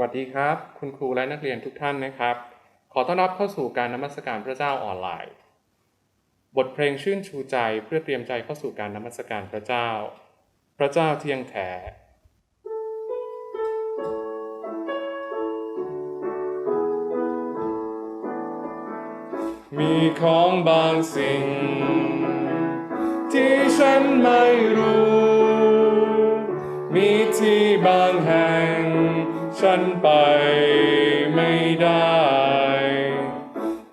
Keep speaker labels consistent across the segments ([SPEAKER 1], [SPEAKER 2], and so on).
[SPEAKER 1] วัสดีครับ คุณครูและนักเรียนทุกท่านนะครับ ขอต้อนรับเข้าสู่การนมัสการพระเจ้าออนไลน์ บทเพลงชื่นชูใจเพื่อเตรียมใจเข้าสู่การนมัสการพระเจ้า พระเจ้าเที่ยงแท้มีของบางสิ่ง ที่ฉันไม่รู้ มีที่บางแห่ง ฉันไปไม่ได้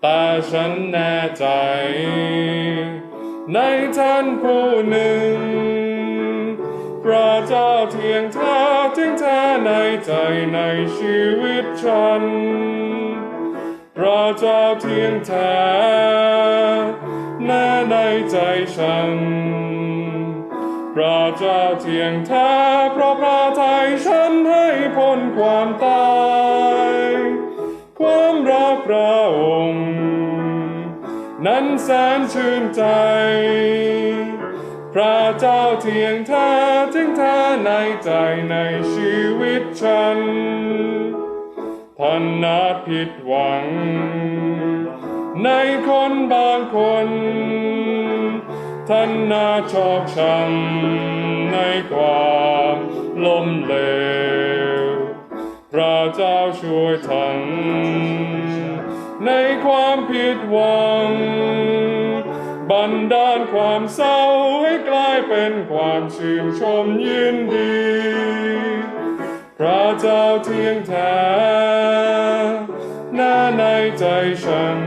[SPEAKER 1] แต่ฉันแน่ใจ ในท่านผู้หนึ่ง พระเจ้าเทียงแท้ถึงแท้ในใจในชีวิตฉัน พระเจ้าเทียงแท้แน่ในใจฉัน พระเจ้าเทียงแท้เพราะพระทัยฉันให้พ้น ความตาย ความรักพระองค์ นั้นแสนชื่นใจ พระเจ้าเทียงแท้ถึงแท้ในใจในชีวิตฉันท่านนาผิดหวัง ในคนบางคนท่านนาชอกช้ำในความล้มเหลว พระเจ้าช่วยทัน ในความผิดหวัง บันดาลความเศร้าให้กลายเป็นความชื่นชมยินดี พระเจ้าเที่ยงแท้หน้าในใจฉัน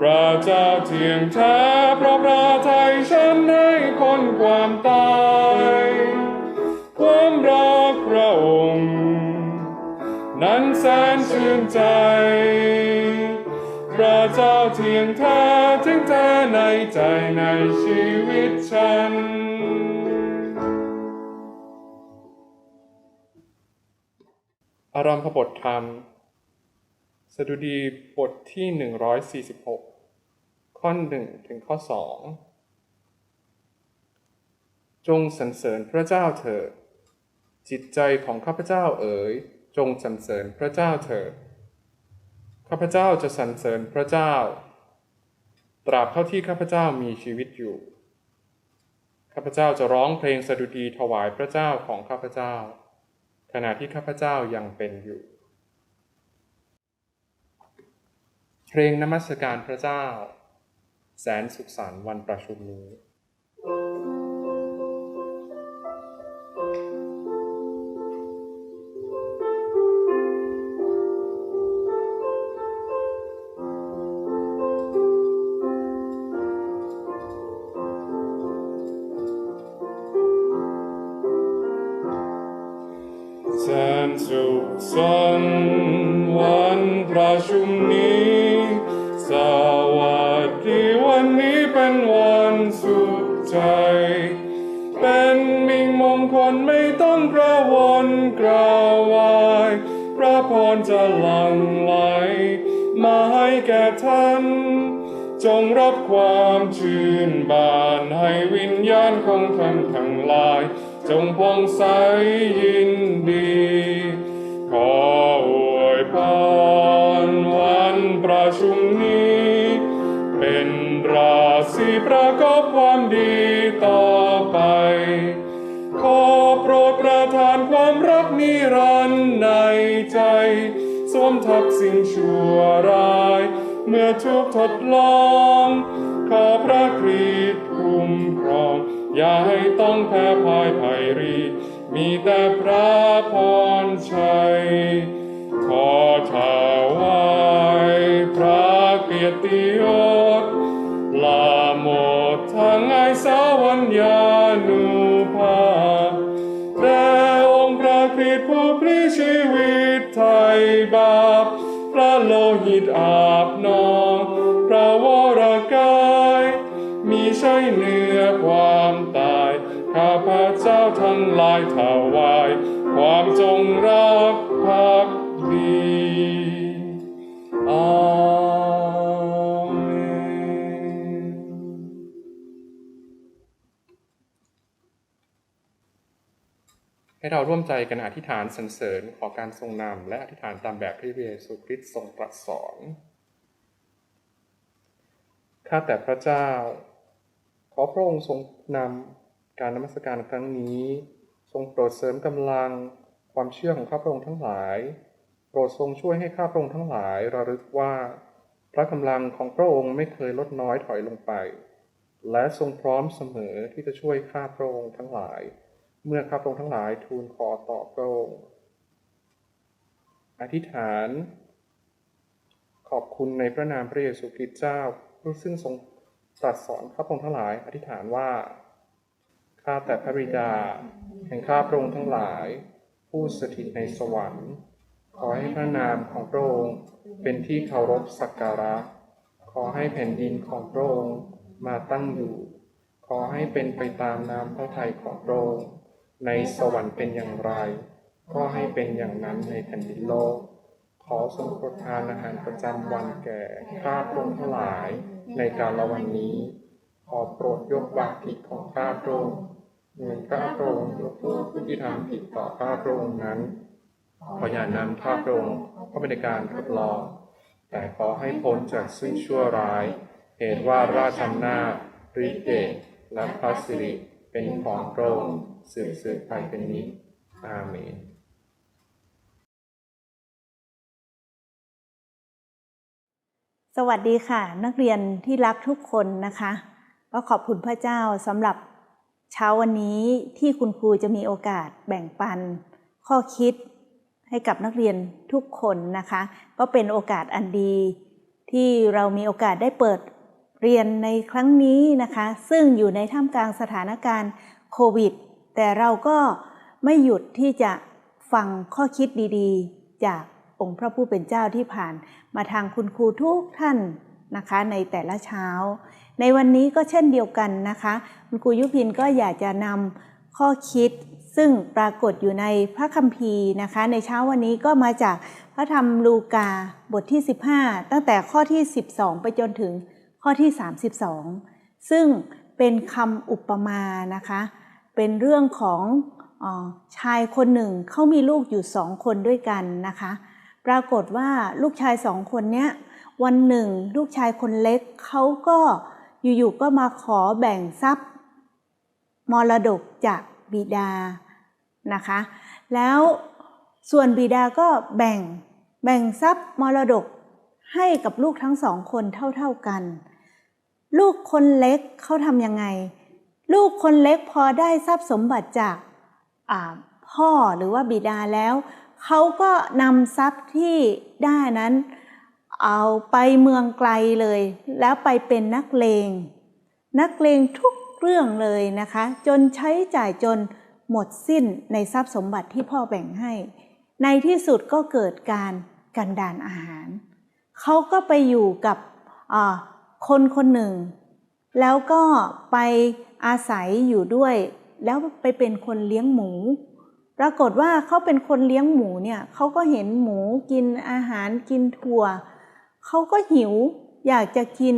[SPEAKER 1] พระเจ้าเที่ยงแท้เพราะพระทัยฉันให้คนความตาย ความรักพระอ แสนชื่นใจ พระเจ้าเทียงแท้ถึงแท้ในใจในชีวิตฉัน อารามพบทธรรม สดุดีบทที่ 146 ข้อ 1 ถึงข้อ 2 จงสรรเสริญพระเจ้าเถิดจิตใจของข้าพเจ้าเอ๋ย จงสรรเสริญพระเจ้าเถิดข้าพเจ้าจะสรรเสริญพระเจ้า ตราบเท่าที่ข้าพเจ้ามีชีวิตอยู่ข้าพเจ้าจะร้องเพลงสดุดีถวายพระเจ้าของข้าพเจ้า ขณะที่ข้าพเจ้ายังเป็นอยู่ เพลงนมัสการพระเจ้า แสนสุขสันต์วันประชุมนี้ สุขใจ เป็นมิ่งมงคลไม่ต้องกระวนกระวาย พระพรจะหลั่งไหล มาให้แก่ท่าน จงรับความชื่นบานให้วิญญาณของท่านทั้งหลาย จงผ่องใสยินดี ขออวยพรวันประชุมนี้ เป็นรา ศีประกอบความดีต่อไป ขอโปรดประทานความรักนิรันดร์ในใจ สวมทับสิ่งชั่วร้าย เมื่อทุกทดลอง ขอพระคริสต์คุ้มครอง อย่าให้ต้องแพ้พ่ายไพ่รี มีแต่พระพรชัย ขอถวายพระเกียรติยศ ลาโมดทางไอสาวัญญานุภาพแด่องค์พระคริสต์ผู้พลีชีวิตไทยบาป พระโลหิตอาบนอง พระวรกาย มีใช่เหนือความตาย ข้าพระเจ้าทั้งหลายถวาย ความจงรักภัก เรา
[SPEAKER 2] ร่วมใจกันอธิษฐานสรรเสริญขอการทรงนำและอธิษฐานตามแบบที่พระเยซูคริสต์ทรงตรัสสอน ข้าแต่พระเจ้า ขอพระองค์ทรงนำการนมัสการครั้งนี้ ทรงโปรดเสริมกำลังความเชื่อของข้าพระองค์ทั้งหลาย โปรดทรงช่วยให้ข้าพระองค์ทั้งหลายระลึกว่า พระกำลังของพระองค์ไม่เคยลดน้อยถอยลงไป และทรงพร้อมเสมอที่จะช่วยข้าพระองค์ทั้งหลาย เมื่อข้าพระองค์ทั้งหลายทูลขอต่อพระองค์ อธิษฐาน ขอบคุณในพระนามพระเยซูคริสต์เจ้าผู้ซึ่งทรงตรัสสอนข้าพระองค์ทั้งหลาย อธิษฐานว่า ข้าแต่พระบิดา แห่งข้าพระองค์ทั้งหลาย ผู้สถิตในสวรรค์ ขอให้พระนามของพระองค์เป็นที่เคารพสักการะ ขอให้แผ่นดินของพระองค์มาตั้งอยู่ ขอให้เป็นไปตามน้ำพระทัยของพระองค์ ในสวรรค์เป็นอย่างไร ก็ให้เป็นอย่างนั้นในแผ่นดินโลก ขอทรงโปรดทานอาหารประจำวันแก่ข้าพระองค์ทั้งหลายในการละวันนี้ ขอโปรดยกบาปผิดของข้าพระองค์เหมือนข้าพระองค์ยกโทษผู้ที่ทำผิดต่อข้าพระองค์นั้นขออย่านำข้าพระองค์เข้าไปในการทดลอง แต่ขอให้พ้นจากซึ่งชั่วร้าย เหตุว่าราชอำนาจฤทธิเดชและพระสิริเป็นของพระองค์ สืบสืบไปเป็นนิจอาเมน
[SPEAKER 3] สวัสดีค่ะ นักเรียนที่รักทุกคนนะคะ ก็ขอบคุณพระเจ้าสำหรับเช้าวันนี้ที่คุณครูจะมีโอกาสแบ่งปัน ข้อคิดให้กับนักเรียนทุกคนนะคะ ก็เป็นโอกาสอันดี ที่เรามีโอกาสได้เปิดเรียนในครั้งนี้นะคะ ซึ่งอยู่ในท่ามกลางสถานการณ์โควิด แต่เราก็ไม่หยุดที่จะฟังข้อคิดดีๆ จากองค์พระผู้เป็นเจ้าที่ผ่าน มาทางคุณครูทุกท่านนะคะ ในแต่ละเช้า ในวันนี้ก็เช่นเดียวกันนะคะ คุณครูยุพินก็อยากจะนำข้อคิดซึ่งปรากฏอยู่ในพระคัมภีร์นะคะ ในเช้าวันนี้ก็มาจากพระธรรมลูกาบทที่ 15 ตั้งแต่ข้อที่ 12 ไปจนถึงข้อที่ 32 ซึ่งเป็นคำอุปมานะคะ เป็นเรื่องของอชายคนหนึ่งเขามีลูกอยู่สองคนด้วยกันนะคะ ปรากฏว่าลูกชายสองคนเนี้ยวันหนึ่งลูกชายคนเล็กเขาก็อยู่ๆก็มาขอแบ่งทรัพย์ มรดกจากบิดานะคะ แล้วส่วนบิดาก็แบ่งแบ่งทรัพย์มรดกให้กับลูกทั้งสองคนเท่าๆกัน ลูกคนเล็กเขาทำยังไง ลูกคนเล็กพอได้ทรัพย์สมบัติจากพ่อหรือว่าบิดาแล้ว เขาก็นำทรัพย์ที่ได้นั้น เอาไปเมืองไกลเลย แล้วไปเป็นนักเลง นักเลงทุกเรื่องเลยนะคะ จนใช้จ่ายจนหมดสิ้นในทรัพย์สมบัติที่พ่อแบ่งให้ ในที่สุดก็เกิดการกันดานอาหาร เขาก็ไปอยู่กับคนคนหนึ่ง แล้วก็ไป อาศัยอยู่ด้วย แล้วไปเป็นคนเลี้ยงหมู ปรากฏว่าเขาเป็นคนเลี้ยงหมูเนี่ยเขาก็เห็นหมูกินอาหารกินถั่วเขาก็หิวอยากจะกิน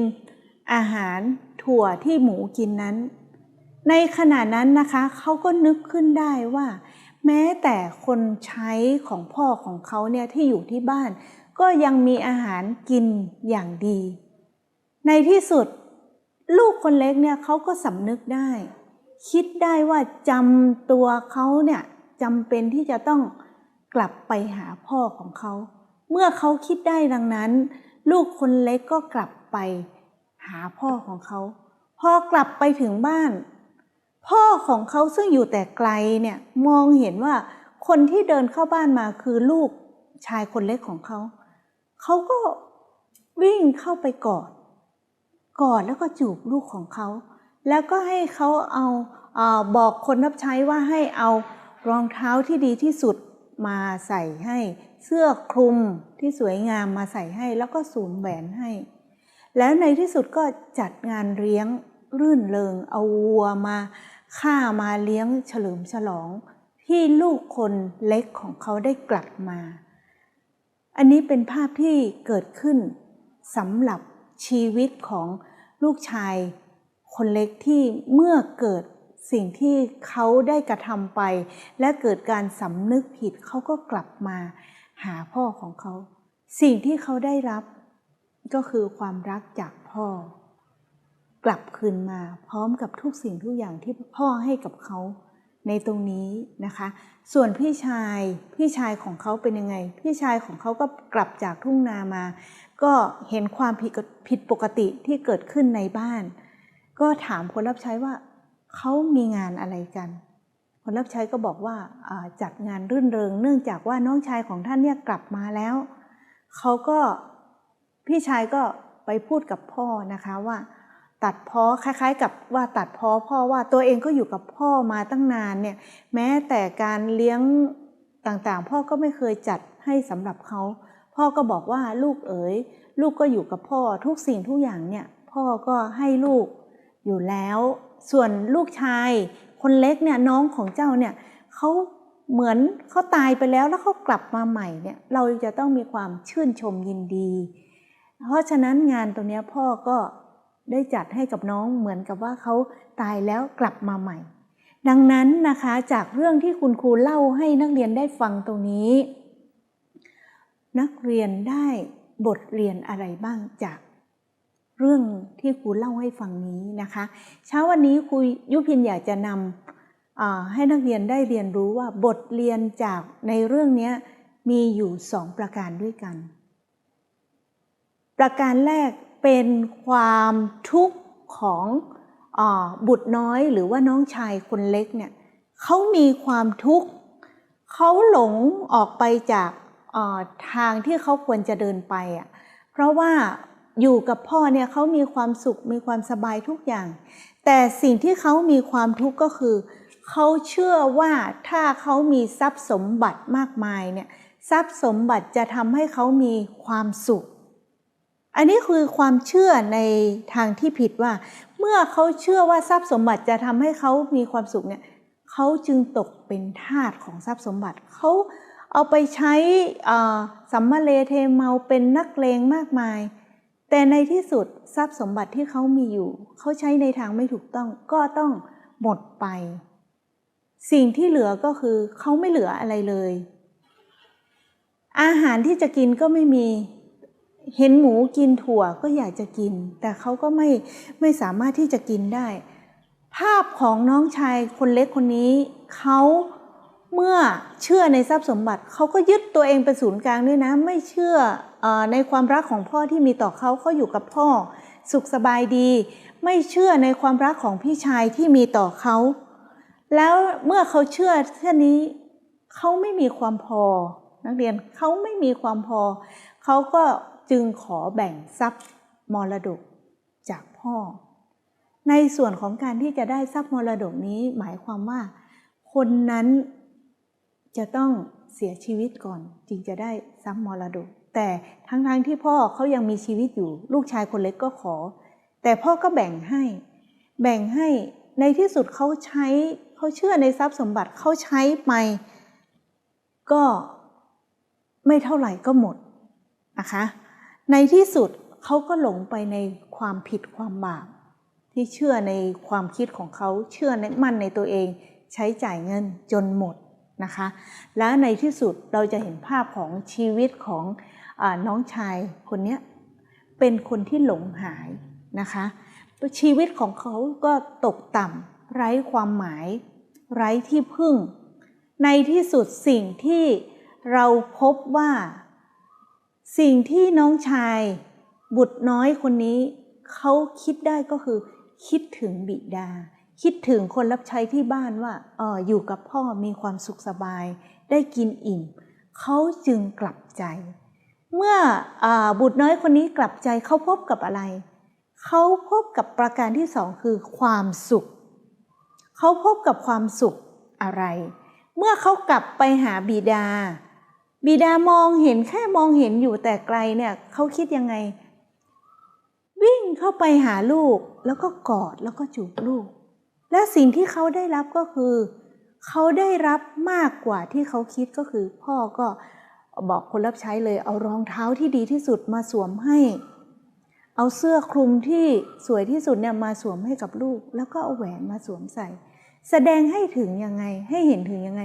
[SPEAKER 3] อาหารถั่วที่หมูกินนั้น ในขณะนั้นนะคะเขาก็นึกขึ้นได้ว่า แม้แต่คนใช้ของพ่อของเขาเนี่ยที่อยู่ที่บ้าน ก็ยังมีอาหารกินอย่างดี ในที่สุด ลูกคนเล็กเนี่ยเขาก็สำนึกได้ คิดได้ว่าจำตัวเขาเนี่ยจำเป็นที่จะต้องกลับไปหาพ่อของเขา เมื่อเขาคิดได้ดังนั้น ลูกคนเล็กก็กลับไปหาพ่อของเขา พอกลับไปถึงบ้าน พ่อของเขาซึ่งอยู่แต่ไกลเนี่ยมองเห็นว่าคนที่เดินเข้าบ้านมาคือลูกชายคนเล็กของเขา เขาก็วิ่งเข้าไปกอด กอดแล้วก็จูบลูกของเขา แล้วก็ให้เขาเอาอาบอกคนรับใช้ว่าให้เอารองเท้าที่ดีที่สุดมาใส่ให้ เสื้อคลุมที่สวยงามมาใส่ให้ แล้วก็สูนแหวนให้ แล้วในที่สุดก็จัดงานเลี้ยงรื่นเริงเอาวัวมาฆ่ามาเลี้ยงเฉลิมฉลอง ที่ลูกคนเล็กของเขาได้กลับมา อันนี้เป็นภาพที่เกิดขึ้นสำหรับ ชีวิตของลูกชายคนเล็กที่เมื่อเกิดสิ่งที่เขาได้กระทำไป และเกิดการสำนึกผิดเขาก็กลับมาหาพ่อของเขา สิ่งที่เขาได้รับก็คือความรักจากพ่อ กลับคืนมาพร้อมกับทุกสิ่งทุกอย่างที่พ่อให้กับเขาในตรงนี้นะคะ ส่วนพี่ชายพี่ชายของเขาเป็นยังไง พี่ชายของเขาก็กลับจากทุ่งนามา ก็เห็นความผิดผิดปกติที่เกิดขึ้นในบ้าน ก็ถามคนรับใช้ว่าเขามีงานอะไรกัน คนรับใช้ก็บอกว่าอ่าจัดงานรื่นเริง เนื่องจากว่าน้องชายของท่านเนี่ยกลับมาแล้วเขาก็พี่ชายก็ไปพูดกับพ่อนะคะว่า ตัดพ้อคล้ายๆ กับว่าตัดพ้อพ่อว่าตัวเองก็อยู่กับพ่อมาตั้งนานเนี่ยแม้แต่การเลี้ยงต่างๆ พ่อก็ไม่เคยจัดให้สำหรับเขา พ่อก็บอกว่าลูกเอ๋ยลูกก็อยู่กับพ่อทุกสิ่งทุกอย่างเนี่ยพ่อก็ให้ลูกอยู่แล้ว ส่วนลูกชายคนเล็กเนี่ยน้องของเจ้าเนี่ยเขาเหมือนเขาตายไปแล้วแล้วเขากลับมาใหม่เนี่ยเราจะต้องมีความชื่นชมยินดี เพราะฉะนั้นงานตรงนี้พ่อก็ได้จัดให้กับน้องเหมือนกับว่าเขาตายแล้วกลับมาใหม่ ดังนั้นนะคะจากเรื่องที่คุณครูเล่าให้นักเรียนได้ฟังตรงนี้ นักเรียนได้บทเรียนอะไรบ้างจากเรื่องที่ครูเล่าให้ฟังนี้นะคะ เช้าวันนี้ครูยุพินอยากจะนำให้นักเรียนได้เรียนรู้ว่าบทเรียนจากในเรื่องนี้มีอยู่สองประการด้วยกัน ประการแรกเป็นความทุกข์ของอบุตรน้อยหรือว่าน้องชายคนเล็กเนี่ยเขามีความทุกข์เขาหลงออกไปจาก ทางที่เขาควรจะเดินไปอะเพราะว่าอยู่กับพ่อเนี่ยเขามีความสุขมีความสบายทุกอย่าง แต่สิ่งที่เขามีความทุกข์ก็คือเขาเชื่อว่าถ้าเขามีทรัพย์สมบัติมากมายเนี่ยทรัพย์สมบัติจะทำให้เขามีความสุข อันนี้คือความเชื่อในทางที่ผิดว่า เมื่อเขาเชื่อว่าทรัพย์สมบัติจะทำให้เขามีความสุขเนี่ยเขาจึงตกเป็นทาสของทรัพย์สมบัติเขา เอาไปใช้สัมมาเลเทเมาเป็นนักเลงมากมาย แต่ในที่สุดทรัพย์สมบัติที่เขามีอยู่ เขาใช้ในทางไม่ถูกต้องก็ต้องหมดไป สิ่งที่เหลือก็คือเขาไม่เหลืออะไรเลย อาหารที่จะกินก็ไม่มีเห็นหมูกินถั่วก็อยากจะกิน แต่เขาก็ไม่ไม่สามารถที่จะกินได้ ภาพของน้องชายคนเล็กคนนี้เขา เมื่อเชื่อในทรัพย์สมบัติเขาก็ยึดตัวเองเป็นศูนย์กลางด้วยนะ ไม่เชื่ออในความรักของพ่อที่มีต่อเขาเขาอยู่กับพ่อ สุขสบายดี ไม่เชื่อในความรักของพี่ชายที่มีต่อเขา แล้วเมื่อเขาเชื่อเช่นนี้เขาไม่มีความพอ นักเรียนเขาไม่มีความพอ เขาก็จึงขอแบ่งทรัพย์มรดกจากพ่อ ในส่วนของการที่จะได้ทรัพย์มรดกนี้หมายความว่า คนนั้น จะต้องเสียชีวิตก่อนจึงจะได้ทรัพย์มรดก แต่ทั้งๆทที่พ่อเขายังมีชีวิตอยู่ ลูกชายคนเล็กก็ขอ แต่พ่อก็แบ่งให้ แบ่งให้ในที่สุดเขาใช้เขาเชื่อในทรัพย์สมบัติเขาใช้ไปก็ไม่เท่าไหร่ก็หมดนะคะ ในที่สุดเขาก็หลงไปในความผิดความบาปที่เชื่อในความคิดของเขาเชื่อในมั่นในตัวเอง ใช้จ่ายเงินจนหมด นะคะ และในที่สุดเราจะเห็นภาพของชีวิตของอน้องชายคนนี้เป็นคนที่หลงหายนะคะ ชีวิตของเขาก็ตกต่ำไร้ความหมาย ไร้ที่พึ่ง ในที่สุดสิ่งที่เราพบว่า สิ่งที่น้องชายบุตรน้อยคนนี้ เขาคิดได้ก็คือคิดถึงบิดา คิดถึงคนรับใช้ที่บ้านว่าเอออยู่กับพ่อมีความสุขสบาย ได้กินอิ่ม เขาจึงกลับใจ เมื่ออบุตรน้อยคนนี้กลับใจเขาพบกับอะไร เขาพบกับประการที่สองคือความสุข เขาพบกับความสุขอะไร เมื่อเขากลับไปหาบิดา บิดามองเห็นแค่มองเห็นอยู่แต่ไกลเนี่ยเขาคิดยังไง วิ่งเข้าไปหาลูกแล้วก็กอดแล้วก็จูบลูก และสิ่งที่เขาได้รับก็คือ เขาได้รับมากกว่าที่เขาคิดก็คือ พ่อก็บอกคนรับใช้เลยเอารองเท้าที่ดีที่สุดมาสวมให้ เอาเสื้อคลุมที่สวยที่สุดเนี่ยมาสวมให้กับลูก แล้วก็เอาแหวนมาสวมใส่ แสดงให้ถึงยังไงให้เห็นถึงยังไง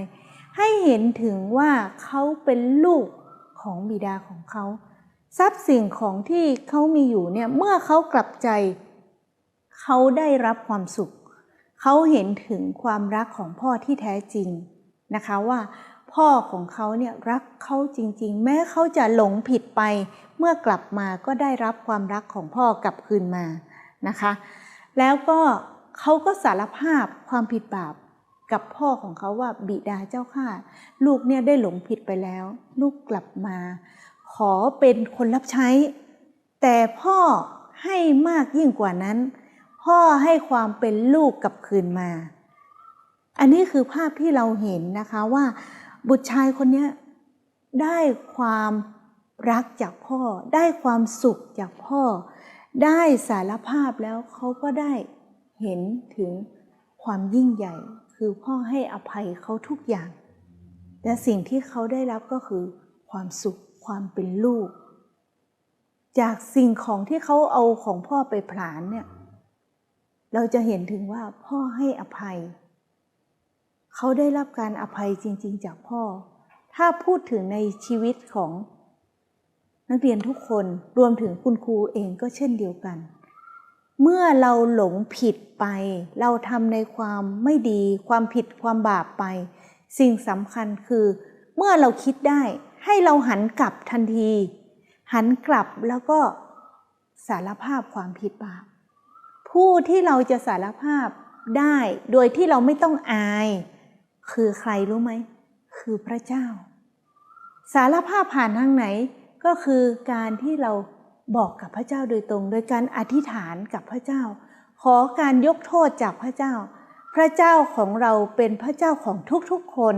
[SPEAKER 3] ให้เห็นถึงว่าเขาเป็นลูกของบิดาของเขาทรัพย์สิ่งของที่เขามีอยู่เนี่ยเมื่อเขากลับใจ เขาได้รับความสุข เขาเห็นถึงความรักของพ่อที่แท้จริงนะคะว่าพ่อของเขาเนี่ยรักเขาจริง ๆ แม้เขาจะหลงผิดไป เมื่อกลับมาก็ได้รับความรักของพ่อกลับคืนมานะคะ แล้วก็เขาก็สารภาพความผิดบาปกับพ่อของเขาว่าบิดาเจ้าข้าลูกเนี่ยได้หลงผิดไปแล้ว ลูกกลับมา ขอเป็นคนรับใช้ แต่พ่อให้มากยิ่งกว่านั้น พ่อให้ความเป็นลูกกลับคืนมา อันนี้คือภาพที่เราเห็นนะคะว่า บุตรชายคนนี้ได้ความรักจากพ่อ ได้ความสุขจากพ่อ ได้สารภาพแล้วเขาก็ได้เห็นถึงความยิ่งใหญ่ คือพ่อให้อภัยเขาทุกอย่างแต่สิ่งที่เขาได้รับก็คือ ความสุขความเป็นลูก จากสิ่งของที่เขาเอาของพ่อไปผลาญเนี่ย เราจะเห็นถึงว่าพ่อให้อภัย เขาได้รับการอภัยจริง ๆ จากพ่อ ถ้าพูดถึงในชีวิตของนักเรียนทุกคนรวมถึงคุณครูเองก็เช่นเดียวกัน เมื่อเราหลงผิดไป เราทำในความไม่ดี ความผิดความบาปไป สิ่งสำคัญคือ เมื่อเราคิดได้ให้เราหันกลับทันที หันกลับแล้วก็สารภาพความผิดบาป ผู้ที่เราจะสารภาพได้โดยที่เราไม่ต้องอาย คือใครรู้ไหม คือพระเจ้า สารภาพผ่านทางไหนก็คือการที่เราบอกกับพระเจ้าโดยตรง โดยการอธิษฐานกับพระเจ้า ขอการยกโทษจากพระเจ้า พระเจ้าของเราเป็นพระเจ้าของทุกๆคน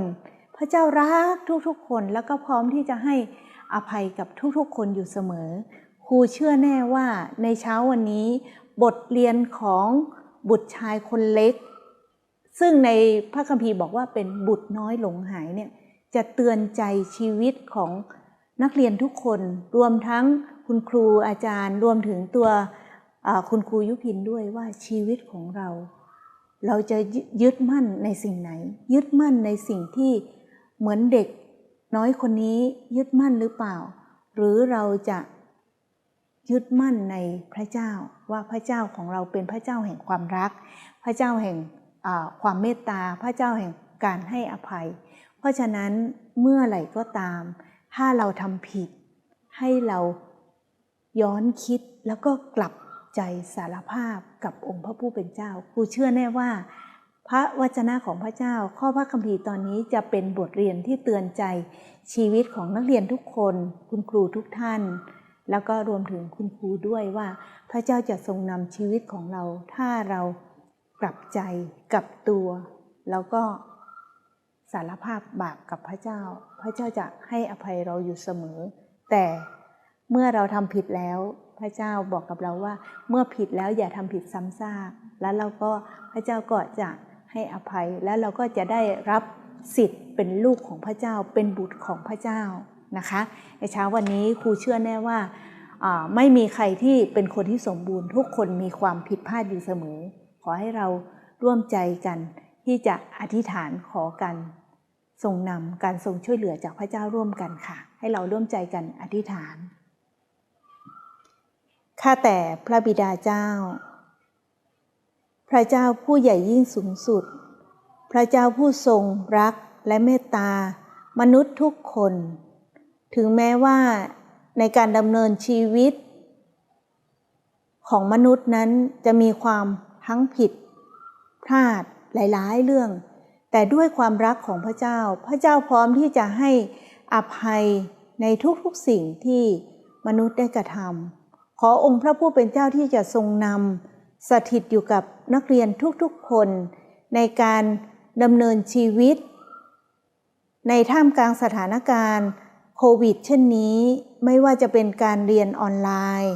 [SPEAKER 3] พระเจ้ารักทุกๆ คนแล้วก็พร้อมที่จะให้อภัยกับทุกๆ คนอยู่เสมอครูเชื่อแน่ว่าในเช้าวันนี้ บทเรียนของบุตรชายคนเล็ก ซึ่งในพระคัมภีร์บอกว่าเป็นบุตรน้อยหลงหายเนี่ยจะเตือนใจชีวิตของนักเรียนทุกคน รวมทั้งคุณครูอาจารย์ รวมถึงตัวคุณครูยุพินด้วยว่าชีวิตของเรา เราจะยึดมั่นในสิ่งไหน ยึดมั่นในสิ่งที่เหมือนเด็กน้อยคนนี้ยึดมั่นหรือเปล่า หรือเราจะ ยึดมั่นในพระเจ้าว่าพระเจ้าของเราเป็นพระเจ้าแห่งความรัก พระเจ้าแห่งความเมตตา พระเจ้าแห่งการให้อภัย เพราะฉะนั้นเมื่อไหร่ก็ตาม ถ้าเราทำผิด ให้เราย้อนคิดแล้วก็กลับใจสารภาพกับองค์พระผู้เป็นเจ้าครูเชื่อแน่ว่า พระวจนะของพระเจ้า ข้อพระคัมภีร์ตอนนี้จะเป็นบทเรียนที่เตือนใจชีวิตของนักเรียนทุกคน คุณครูทุกท่าน แล้วก็รวมถึงคุณครูด้วยว่า พระเจ้าจะทรงนำชีวิตของเรา ถ้าเรากลับใจกลับตัว แล้วก็สารภาพบาปกับพระเจ้า พระเจ้าจะให้อภัยเราอยู่เสมอ แต่เมื่อเราทำผิดแล้ว พระเจ้าบอกกับเราว่า เมื่อผิดแล้วอย่าทำผิดซ้ำซากแล้วเราก็พระเจ้าก็จะให้อภัย แล้วเราก็จะได้รับสิทธิ์เป็นลูกของพระเจ้า เป็นบุตรของพระเจ้า นะคะในเช้าวันนี้ครูเชื่อแน่ว่าไม่มีใครที่เป็นคนที่สมบูรณ์ ทุกคนมีความผิดพลาดอยู่เสมอ ขอให้เราร่วมใจกัน ที่จะอธิษฐานขอกันทรงนำการทรงช่วยเหลือจากพระเจ้าร่วมกันค่ะ ให้เราร่วมใจกันอธิษฐานข้าแต่พระบิดาเจ้า พระเจ้าผู้ใหญ่ยิ่งสูงสุด พระเจ้าผู้ทรงรักและเมตตามนุษย์ทุกคน ถึงแม้ว่าในการดำเนินชีวิต ของมนุษย์นั้นจะมีความทั้งผิด พลาดหลาย ๆ เรื่อง แต่ด้วยความรักของพระเจ้า พระเจ้าพร้อมที่จะให้อภัยในทุกๆสิ่งที่มนุษย์ได้กระทำขอองค์พระผู้เป็นเจ้าที่จะทรงนำสถิตอยู่กับนักเรียนทุกๆคน ในการดำเนินชีวิต ในท่ามกลางสถานการณ์ โควิด เช่นนี้ไม่ว่าจะเป็นการเรียนออนไลน์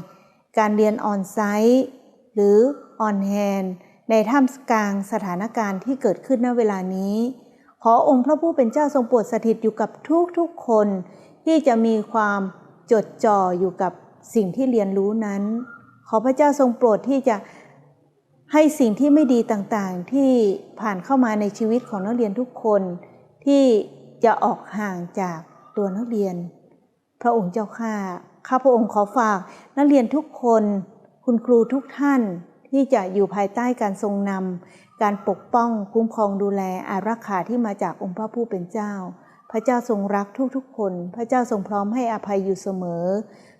[SPEAKER 3] การเรียนออนไซต์หรือออนแฮนในท่ามกลางสถานการณ์ที่เกิดขึ้นณเวลานี้ ขอองค์พระผู้เป็นเจ้าทรงโปรดสถิตอยู่กับทุกๆคน ที่จะมีความจดจ่ออยู่กับสิ่งที่เรียนรู้นั้น ขอพระเจ้าทรงโปรดที่จะให้สิ่งที่ไม่ดีต่างๆ ที่ผ่านเข้ามาในชีวิตของนักเรียนทุกคน ที่จะออกห่างจาก ตัวนักเรียน พระองค์เจ้าข้าข้าพระองค์ขอฝากนักเรียนทุกคน คุณครูทุกท่านที่จะอยู่ภายใต้การทรงนำการปกป้องคุ้มครองดูแลอารักขาที่มาจากองค์พระผู้เป็นเจ้า พระเจ้าทรงรักทุกๆคน พระเจ้าทรงพร้อมให้อภัยอยู่เสมอ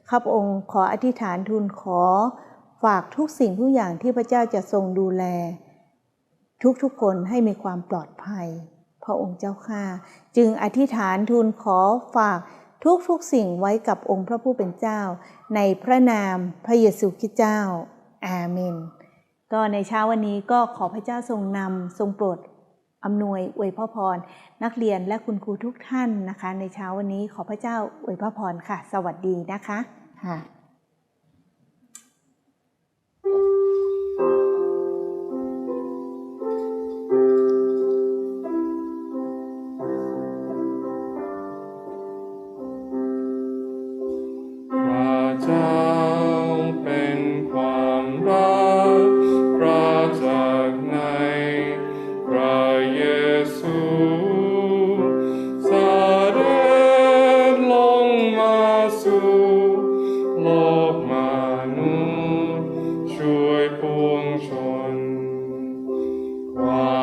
[SPEAKER 3] ข้าพระองค์ขออธิษฐานทูลขอ ฝากทุกสิ่งทุกอย่างที่พระเจ้าจะทรงดูแล ทุกๆคนให้มีความปลอดภัย พระองค์เจ้าข้าจึงอธิษฐานทูลขอฝากทุกๆสิ่งไว้กับองค์พระผู้เป็นเจ้า ในพระนามพระเยซูคริสต์เจ้า อาเมน ก็ในเช้าวันนี้ก็ขอพระเจ้าทรงนำทรงโปรดอำนวยอวยพระพร นักเรียนและคุณครูทุกท่านนะคะ ในเช้าวันนี้ขอพระเจ้าอวยพระพรค่ะ สวัสดีนะคะค่ะ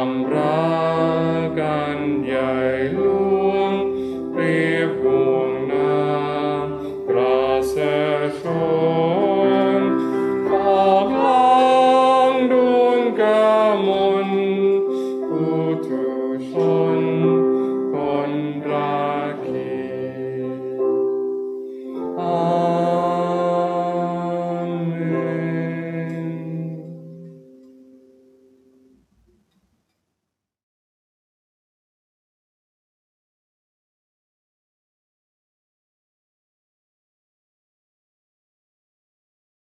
[SPEAKER 1] ค